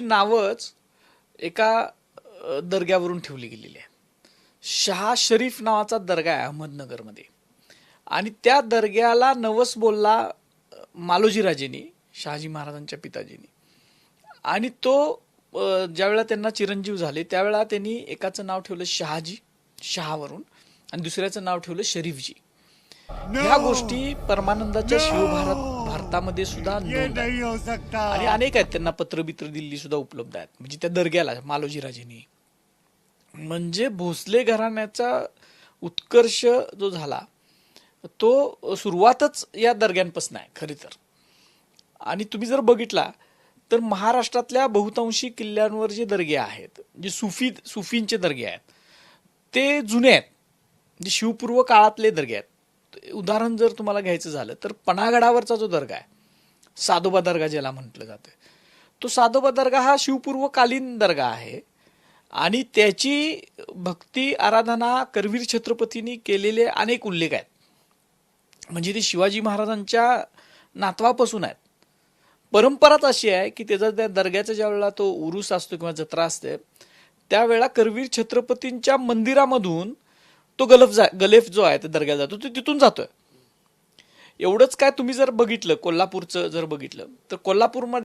ही नावच एका दर्ग्यावरून ठेवली गेलेली आहे. शहा शरीफ नावाचा दर्गा आहे अहमदनगरमध्ये. आणि त्या दर्ग्याला नवस बोलला मालोजीराजेनी मालोजी राजेनी शहाजी महाराजांच्या पिताजीनी. आणि तो ज्यावेळेला त्यांना चिरंजीव झाले त्यावेळेला त्यांनी एकाचं नाव ठेवलं शहाजी शहावरून आणि दुसऱ्याचं नाव ठेवलं शरीफजी. ह्या गोष्टी परमानंदाच्या शिवभारत भारतामध्ये सुद्धा आणि अनेक आहेत त्यांना पत्र बित्र दिल्ली सुद्धा उपलब्ध आहेत. म्हणजे त्या दर्ग्याला मालोजी राजेंनी म्हणजे भोसले घराण्याचा उत्कर्ष जो झाला तो सुरुवातच या दर्ग्यांपासून आहे खरी तर. आणि तुम्ही जर बघितला तर महाराष्ट्रातल्या बहुतांशी किल्ल्यांवर जे दर्गे आहेत जे सुफी सुफींचे दर्गे आहेत ते जुने आहेत. म्हणजे शिवपूर्व काळातले दर्गे आहेत. उदाहरण जर तुम्हाला घ्यायचं झालं तर पनागडावरचा जो दर्गा आहे साधोबा दर्गा ज्याला म्हटलं जातं तो साधोबा दर्गा हा शिवपूर्वकालीन दर्गा आहे. आणि त्याची भक्ती आराधना करवीर छत्रपतींनी केलेले अनेक उल्लेख आहेत. म्हणजे ते शिवाजी महाराजांच्या नातवापासून आहेत. परंपराच अशी आहे की त्याचा त्या दर्ग्याचा ज्या वेळेला तो उरूस असतो किंवा जत्रा असते त्यावेळेला करवीर छत्रपतींच्या मंदिरामधून तो गलफ जा गलेफ जो आहे त्या दर्ग्याला जातो तो तिथून जातोय. एवढंच काय तुम्ही जर बघितलं कोल्हापूरचं जर बघितलं तर कोल्हापूरमध्ये